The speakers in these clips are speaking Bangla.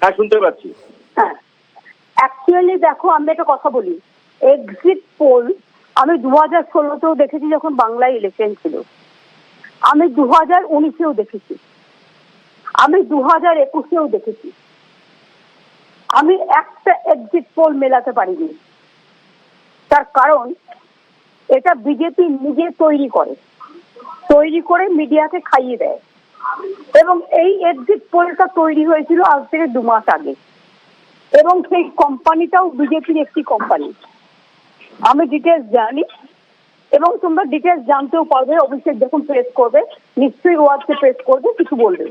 হ্যাঁ শুনতে পাচ্ছি। অ্যাকচুয়ালি দেখো, আমি একটা কথা বলি। এক্সিট পোল আমি দু হাজার ষোলোতেও দেখেছি যখন বাংলায় ইলেকশন ছিল। আমি দু হাজার উনিশেও দেখেছি। আমি দু হাজার একুশেও দেখেছি। আমি একটা এক্সিট পোল মেলাতে পারিনি। তার কারণ, এটা বিজেপি নিজে তৈরি করে। তৈরি করে মিডিয়াকে খাইয়ে দেয়। এবং এই এক্সিট পোলটা তৈরি হয়েছিল আজ থেকে দু মাস আগে। এবং সেই কোম্পানিটাও বিজেপির একটি কোম্পানি আমি ডিটেলস জানি এবং তোমরা ডিটেলস জানতেও পারবে। অভিষেক যখন প্রেস করবে। নিশ্চয়ই ওয়ার্ডকে প্রেস করবে, কিছু বলবে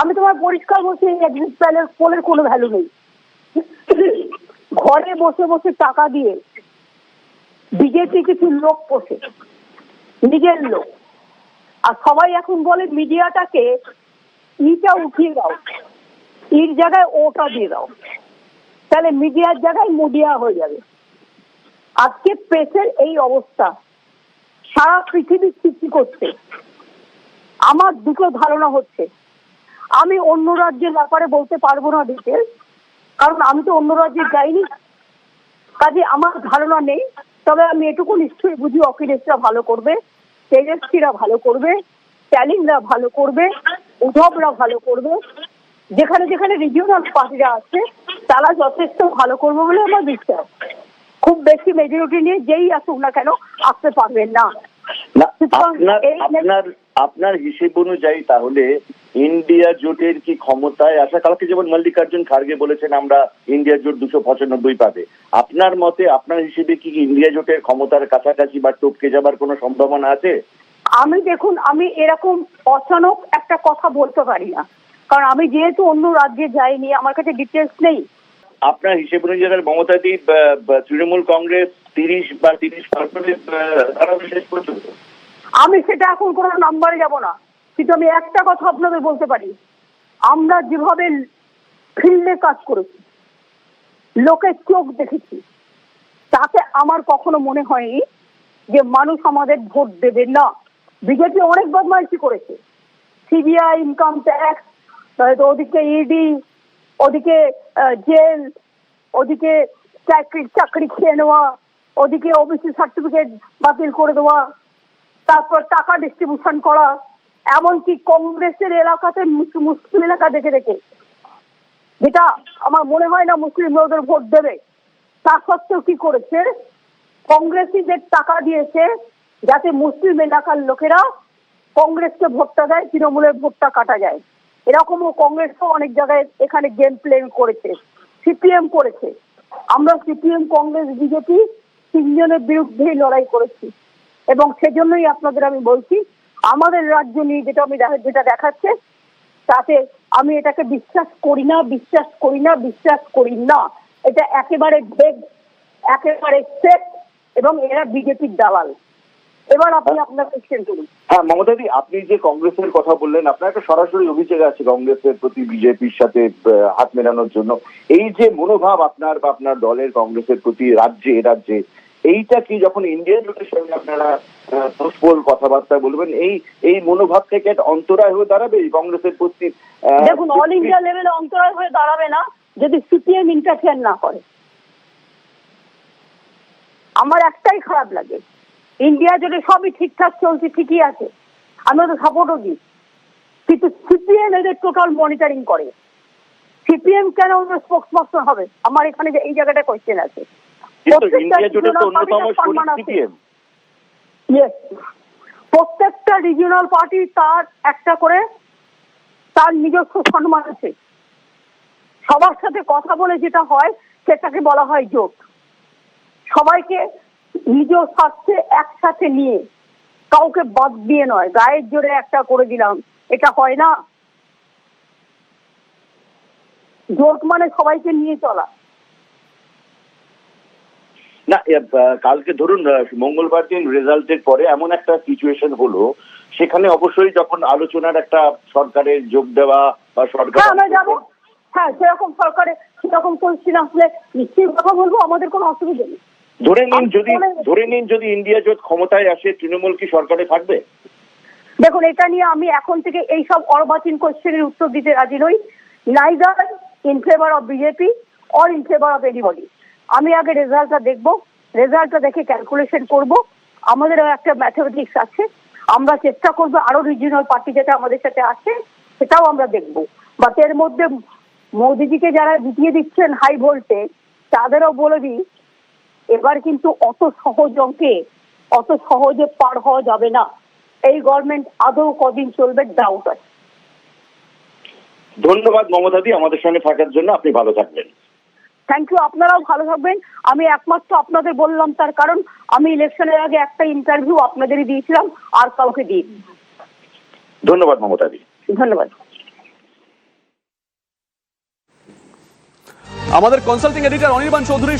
আমি তোমার পরিষ্কার বলছি, এই এক্সিট প্যালের পোলের কোনো ভ্যালু নেই। ঘরে বসে বসে টাকা দিয়ে বিজেপি কিছু লোক পোষে নিজের লোক। আর সবাই এখন বলে মিডিয়াটাকে ইটা উঠিয়ে দাও। ইর জায়গায় ওটা দিয়ে দাও। তাহলে মিডিয়ার জায়গায় মুডিয়া হয়ে যাবে। আজকে প্রেসের এই অবস্থা। সারা পৃথিবী সৃষ্টি করছে। আমার দুটো ধারণা হচ্ছে। আমি অন্য রাজ্যের ব্যাপারে বলতে পারব না ডিটেল কারণ আমি তো অন্য রাজ্যে যাইনি। কাজে আমার ধারণা নেই। তবে আমি এটুকু নিশ্চয়ই বুঝি অখিলেশরা ভালো করবে। তেজস্বীরা ভালো করবে স্ট্যালিনরা ভালো করবে উদ্ধবরা ভালো করবে। যেখানে যেখানে রিজিওনাল পার্টিরা আছে তারা যথেষ্ট ভালো করবে বলে আমার বিশ্বাস। খুব বেশি মেজরিটি নিয়ে যেই আসুক না কেন আসতে পারবেন না। আপনার আপনার হিসেব অনুযায়ী তাহলে ইন্ডিয়া জোটের কি ক্ষমতায়? আসা কালকে যেমন মল্লিকার্জুন খার্গে বলেছেন আমরা ইন্ডিয়া জোট দুশো পঁচানব্বই পাবে। আপনার মতে আপনার হিসেবে কি ইন্ডিয়া জোটের ক্ষমতার কাছাকাছি বা টপকে যাবার কোনো সম্ভাবনা আছে? আমি দেখুন আমি এরকম অচানক একটা কথা বলতে পারি না। কারণ আমি যেহেতু অন্য রাজ্যে যাইনি আমার কাছে ডিটেলস নেই। আপনার হিসেব অনুযায়ী মমতাদি তৃণমূল কংগ্রেস তিরিশ বা তিরিশ শেষ পর্যন্ত। আমি সেটা এখন কোনো নাম্বারে যাব না। কিন্তু আমি একটা কথা আপনাদের বলতে পারি। আমরা যেভাবে ফিল্ডে কাজ করেছি লোকের চোখ দেখেছি, তাতে আমার কখনো মনে হয়নি যে মানুষ আমাদের ভোট দেবে না। বিজেপি অনেক বদমাইশি করেছে। সিবিআই, ইনকাম ট্যাক্স ওদিকে ইডি, ওদিকে জেল, ওদিকে চাকরি চাকরি খেয়ে নেওয়া, ওদিকে ওবিসি সার্টিফিকেট বাতিল করে দেওয়া, তারপর টাকা ডিস্ট্রিবিউশন করা এমনকি কংগ্রেসের এলাকাতে মুসলিম এলাকা দেখে দেখে। যেটা আমার মনে হয় না মুসলিম ওদের ভোট দেবে। তা সত্ত্বেও কি করেছে? কংগ্রেসিদের টাকা দিয়েছে, যাতে মুসলিম এলাকার লোকেরা কংগ্রেসকে ভোটটা দেয়, তৃণমূলের ভোটটা কাটা যায়। এরকমও কংগ্রেসও অনেক জায়গায় এখানে গেম প্লে করেছে, সিপিএম করেছে। আমরা সিপিএম, কংগ্রেস, বিজেপি তিনজনের বিরুদ্ধেই লড়াই করেছি। এবং সেজন্যই আপনাদের আমি বলছি আমাদের রাজ্য নিয়ে যেটা আমি যেটা দেখাচ্ছে তাতে আমি এটাকে বিশ্বাস করি না বিশ্বাস করি না বিশ্বাস করি না। এটা একেবারে ভেগ একেবারে সেট এবং এরা বিজেপির দালাল। এবার আপনি আপনার কোশ্চেন করুন। হ্যাঁ মমতাদি আপনি যে কংগ্রেসের কথা বললেন আপনার একটা সরাসরি অভিযোগ আছে কংগ্রেসের প্রতি বিজেপির সাথে হাত মেলানোর জন্য। এই যে মনোভাব আপনার বা আপনার দলের কংগ্রেসের প্রতি রাজ্যে এ রাজ্যে এইটা কি যখন ইন্ডিয়ান জোটের সঙ্গে আপনারা পোস্টপোল কথাবার্তা বলবেন, এই এই মনোভাব থেকে অন্তরায় হয়ে দাঁড়াবে কংগ্রেসের প্রতি দেখুন অল ইন্ডিয়া লেভেলে অন্তরায় হয়ে দাঁড়াবে না যদি সিপিএম ইন্টারফেয়ার না করে। আমার একটাই খারাপ লাগে ইন্ডিয়া যদি সবই ঠিকঠাক চলছে, ঠিকই আছে আমি তো সাপোর্টও দিই, কিন্তু সিপিএম এদের টোটাল মনিটরিং করে। সিপিএম কেন ওদের স্পোক্সপারসন হবে? আমার এখানে এই জায়গাটা কোয়েশ্চেন আছে। কিন্তু প্রত্যেকটা ইন্ডিয়া তো অন্যতম। সিপিএম। রিজিওনাল পার্টি তার একটা করে তার নিজস্ব সম্মান আছে। সবার সাথে কথা বলে যেটা হয় সেটাকে বলা হয় জোট। সবাইকে নিজ স্বার্থে একসাথে নিয়ে কাউকে বাদ দিয়ে নয় গায়ের জোরে একটা করে দিলাম এটা হয় না। জোট মানে সবাইকে নিয়ে চলা। না কালকে ধরুন মঙ্গলবার দিন রেজাল্টের পরে এমন একটা সিচুয়েশন হলো সেখানে অবশ্যই যখন আলোচনার একটা সরকারের যোগ দেওয়া বা সরকার হ্যাঁ হ্যাঁ সেরকম সরকারে সেরকম পরিস্থিতি আসলে নিশ্চয়ই কথা বলব আমাদের কোনো অসুবিধা নেই। ধরে নিন যদি ধরে নিন যদি ইন্ডিয়া জোট ক্ষমতায় আসে তৃণমূল কি সরকারে থাকবে? দেখুন এটা নিয়ে আমি এখন থেকে এই সব অর্বাচীন কোশ্চেনের উত্তর দিতে রাজি নই। Neither in favour of BJP or in favour of anybody আমি আগে রেজাল্টটা দেখব। রেজাল্টটা দেখে ক্যালকুলেশন করব। আমাদেরও একটা ম্যাথমেটিক্স আছে। আমরা চেষ্টা করব আরও রিজিওনাল পার্টি যেটা আমাদের সাথে আছে, সেটাও আমরা দেখব। বাট এর মধ্যে মোদিজিকে যারা জিতিয়ে দিচ্ছেন হাই ভোল্টে তাদেরও বলে দিই, এবার কিন্তু অত সহজ অঙ্কে, অত সহজে পার হওয়া যাবে না। এই গভর্নমেন্ট আদৌ কদিন চলবে ডাউট আছে। ধন্যবাদ মমতা মমতাদি আমাদের সঙ্গে থাকার জন্য। আপনি ভালো থাকবেন। থ্যাংক ইউ আপনারাও ভালো থাকবেন। আমি একমাত্র আপনাদের বললাম তার কারণ আমি ইলেকশনের আগে একটা ইন্টারভিউ আপনাদেরই দিয়েছিলাম আর কাউকে দিই ধন্যবাদ মমতাদি। ধন্যবাদ। আমাদের কনসাল্টিং এডিটর অনির্বাণ চৌধুরী